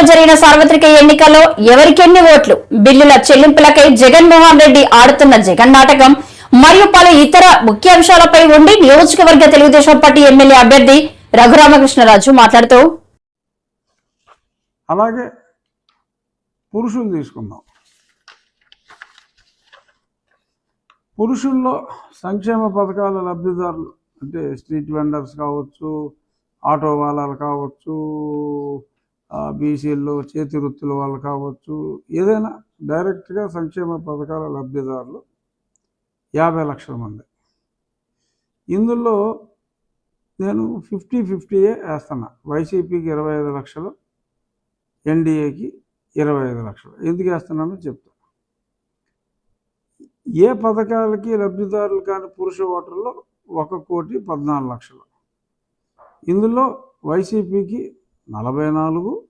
లో జరిగిన సార్వత్రిక ఎన్నికల్లో ఎవరికెన్ని ఓట్లు? బిల్లుల చెల్లింపులకై జగన్మోహన్ రెడ్డి ఆడుతున్న జగన్ నాటకం మరియు పలు ఇతర ముఖ్య అంశాలపై ఉండి నియోజకవర్గ తెలుగుదేశం పార్టీ ఎమ్మెల్యే అభ్యర్థి రఘురామకృష్ణరాజు మాట్లాడుతూ అలాగే పురుషులు తీసుకుందాం. పురుషుల్లో సంక్షేమ పథకాల లబ్ధిదారులు అంటే స్ట్రీట్ వెండర్స్ కావచ్చు ఆటో వాళ్ళలు కావచ్చు బీసీల్లో చేతి వృత్తుల వాళ్ళు కావచ్చు ఏదైనా డైరెక్ట్గా సంక్షేమ పథకాల లబ్ధిదారులు యాభై లక్షల మంది. ఇందులో నేను ఫిఫ్టీ ఫిఫ్టీయే వేస్తున్నా. వైసీపీకి ఇరవై ఐదు లక్షలు ఎన్డీఏకి ఇరవై ఐదు లక్షలు. ఎందుకు వేస్తున్నానో చెప్తా. ఏ పథకాలకి లబ్ధిదారులు కాని పురుష ఓటర్లు ఒక కోటి పద్నాలుగు లక్షలు. ఇందులో వైసీపీకి నలభై నాలుగు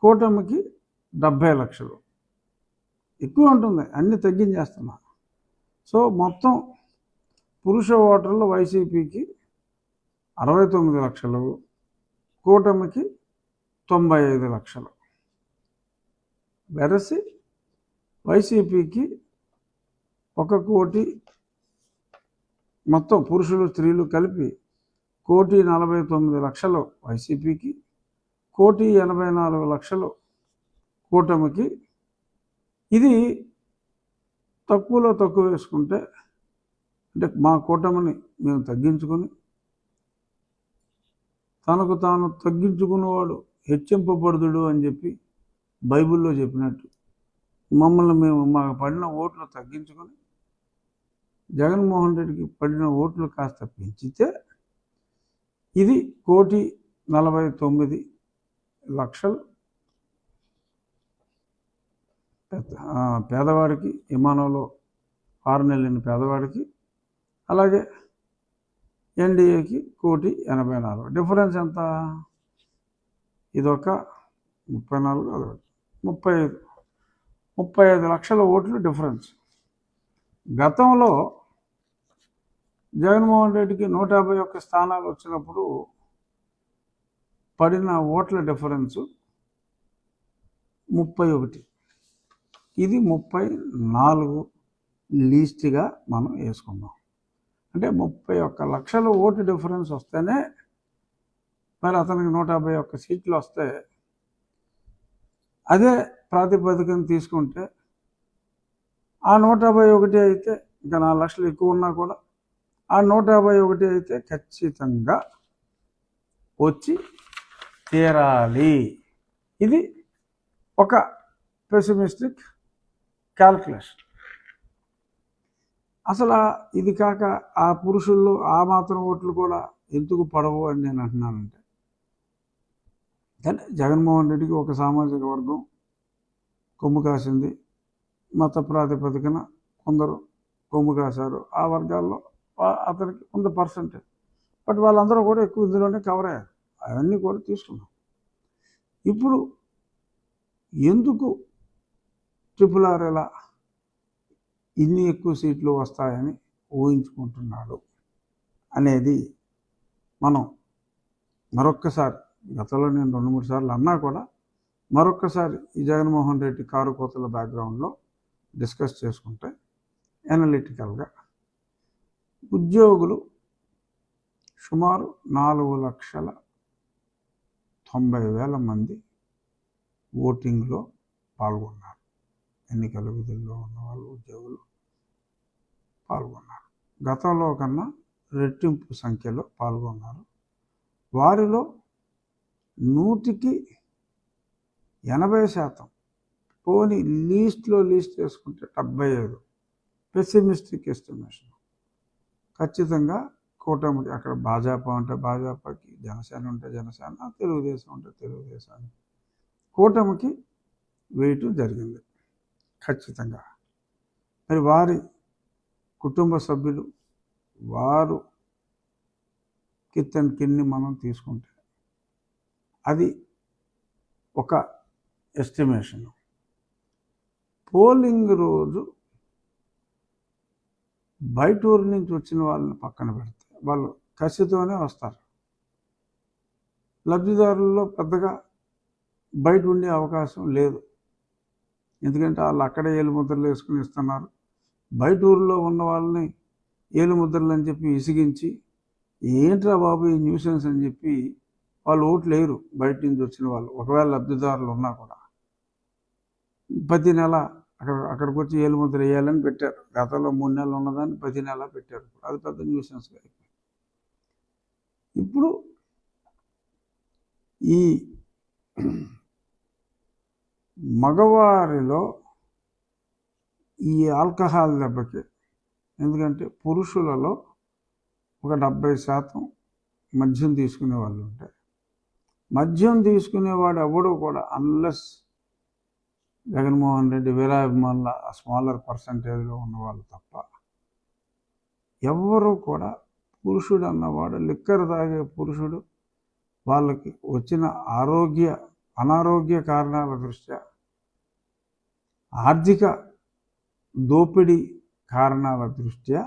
కూటమికి డెబ్భై లక్షలు. ఎక్కువ ఉంటుంది అన్ని తగ్గించేస్తున్నా. సో మొత్తం పురుష ఓటర్లు వైసీపీకి అరవై తొమ్మిది లక్షలు కూటమికి తొంభై ఐదు లక్షలు. వెరసి వైసీపీకి ఒక కోటి మొత్తం పురుషులు స్త్రీలు కలిపి కోటి నలభై తొమ్మిది లక్షలు వైసీపీకి కోటి ఎనభై నాలుగు లక్షలు కూటమికి. ఇది తక్కువలో తక్కువ వేసుకుంటే అంటే మా కూటమిని మేము తగ్గించుకొని తనకు తాను తగ్గించుకున్నవాడు హెచ్చింపబడుదుడు అని చెప్పి బైబిల్లో చెప్పినట్టు మమ్మల్ని మేము మాకు పడిన ఓట్లు తగ్గించుకొని జగన్మోహన్ రెడ్డికి పడిన ఓట్లు కాస్త పెంచితే ఇది కోటి నలభై తొమ్మిది లక్షలు పేదవాడికి విమానంలో ఆరు వెళ్ళిన పేదవాడికి అలాగే ఎన్డీఏకి కోటి ఎనభై నాలుగు. డిఫరెన్స్ ఎంత? ఇదొక ముప్పై నాలుగు అదొకటి ముప్పై ఐదు. ముప్పై ఐదు లక్షల ఓట్లు డిఫరెన్స్. గతంలో జగన్మోహన్ రెడ్డికి నూట యాభై ఒక్క స్థానాలు వచ్చినప్పుడు పడిన ఓట్ల డిఫరెన్సు ముప్పై ఒకటి. ఇది ముప్పై నాలుగు లీస్ట్గా మనం వేసుకుందాం అంటే ముప్పై ఒక్క లక్షల ఓటు డిఫరెన్స్ వస్తేనే మరి అతనికి నూట యాభై ఒక్క సీట్లు వస్తే అదే ప్రాతిపదికను తీసుకుంటే ఆ నూట యాభై ఒకటి అయితే ఇంకా నాలుగు లక్షలు ఎక్కువ ఉన్నా కూడా ఆ నూట యాభై ఒకటి అయితే ఖచ్చితంగా వచ్చి తీరాలి. ఇది ఒక పెసిమిస్టిక్ క్యాల్కులేషన్ అసలు ఇది కాక ఆ పురుషుల్లో ఆ మాత్రం ఓట్లు కూడా ఎందుకు పడవు అని నేను అంటున్నానంటే కానీ జగన్మోహన్ రెడ్డికి ఒక సామాజిక వర్గం కొమ్ము కాసింది మత ప్రాతిపదికన కొందరు కొమ్ము కాశారు. ఆ వర్గాల్లో అతనికి కొంత పర్సంటేజ్ బట్ వాళ్ళందరూ కూడా ఎక్కువ ఇందులోనే కవర్ అయ్యారు. అవన్నీ కూడా తీసుకున్నాం. ఇప్పుడు ఎందుకు ట్రిపుల్ ఆర్ ఎలా ఇన్ని ఎక్కువ సీట్లు వస్తాయని ఊహించుకుంటున్నాడు అనేది మనం మరొక్కసారి గతంలో నేను రెండు మూడు సార్లు అన్నా కూడా మరొక్కసారి ఈ జగన్మోహన్ రెడ్డి కారు కోతల బ్యాక్గ్రౌండ్లో డిస్కస్ చేసుకుంటే ఎనలిటికల్గా ఉద్యోగులు సుమారు నాలుగు లక్షల తొంభై వేల మంది ఓటింగ్లో పాల్గొన్నారు. ఎన్నికల విధుల్లో ఉన్న వాళ్ళు ఉద్యోగులు పాల్గొన్నారు. గతంలో కన్నా రెట్టింపు సంఖ్యలో పాల్గొన్నారు. వారిలో నూటికి ఎనభై శాతం పోని లీస్ట్లో లీస్ట్ చేసుకుంటే డెబ్బై ఐదు. Pessimistic estimation. ఖచ్చితంగా కూటమికి అక్కడ భాజపా ఉంటే భాజపాకి జనసేన ఉంటే జనసేన తెలుగుదేశం ఉంటే తెలుగుదేశం కూటమికి వేయటం జరిగింది ఖచ్చితంగా. మరి వారి కుటుంబ సభ్యులు వారు కిత్తన్ కిన్ని మనం తీసుకుంటే అది ఒక ఎస్టిమేషన్. పోలింగ్ రోజు బయటూరు నుంచి వచ్చిన వాళ్ళని పక్కన పెడతాం వాళ్ళు కసితోనే వస్తారు. లబ్ధిదారుల్లో పెద్దగా బయట ఉండే అవకాశం లేదు. ఎందుకంటే వాళ్ళు అక్కడే ఏలుముద్రలు వేసుకుని ఇస్తున్నారు. బయట ఊరిలో ఉన్న వాళ్ళని ఏలుముద్రలు అని చెప్పి విసిగించి ఏంట్రా బాబు ఈ న్యూసెన్స్? అని చెప్పి వాళ్ళు ఓట్లు వేయరు బయట నుంచి వచ్చిన వాళ్ళు. ఒకవేళ లబ్ధిదారులు ఉన్నా కూడా. ప్రతి నెల అక్కడ అక్కడికి వచ్చి ఏలుముద్ర వేయాలని పెట్టారు. గతంలో మూడు నెలలు ఉన్నదాన్ని ప్రతి నెల పెట్టారు. అది పెద్ద న్యూసెన్స్గా అయిపోయింది. ఇప్పుడు ఈ మగవారిలో ఈ ఆల్కహాల్ దెబ్బకి ఎందుకంటే పురుషులలో ఒక డెబ్బై శాతం మద్యం తీసుకునే వాళ్ళు ఉంటారు. మద్యం తీసుకునేవాడు ఎవడు కూడా అన్లెస్ జగన్మోహన్ రెడ్డి వీరాభిమానుల స్మాలర్ పర్సంటేజ్లో ఉన్నవాళ్ళు తప్ప ఎవ్వరూ కూడా పురుషుడు అన్నవాడు లిక్కర్ తాగే పురుషుడు వాళ్ళకి వచ్చిన ఆరోగ్య అనారోగ్య కారణాల దృష్ట్యా ఆర్థిక దోపిడీ కారణాల దృష్ట్యా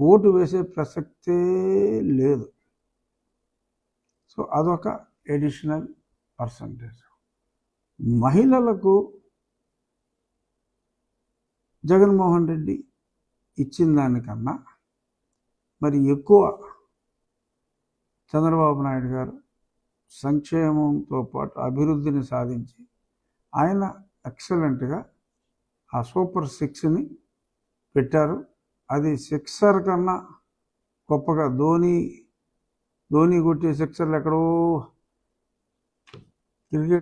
ఓటు వేసే ప్రసక్తే లేదు. సో అదొక ఎడిషనల్ పర్సంటేజ్ మహిళలకు జగన్మోహన్ రెడ్డి ఇచ్చిన దానికన్నా మరి ఎక్కువ చంద్రబాబు నాయుడు గారు సంక్షేమంతో పాటు అభివృద్ధిని సాధించి ఆయన ఎక్సలెంట్గా ఆ సూపర్ సిక్స్ని పెట్టారు. అది సిక్సర్ కన్నా గొప్పగా ధోని ధోని కొట్టే సిక్సర్లు ఎక్కడో క్రికెట్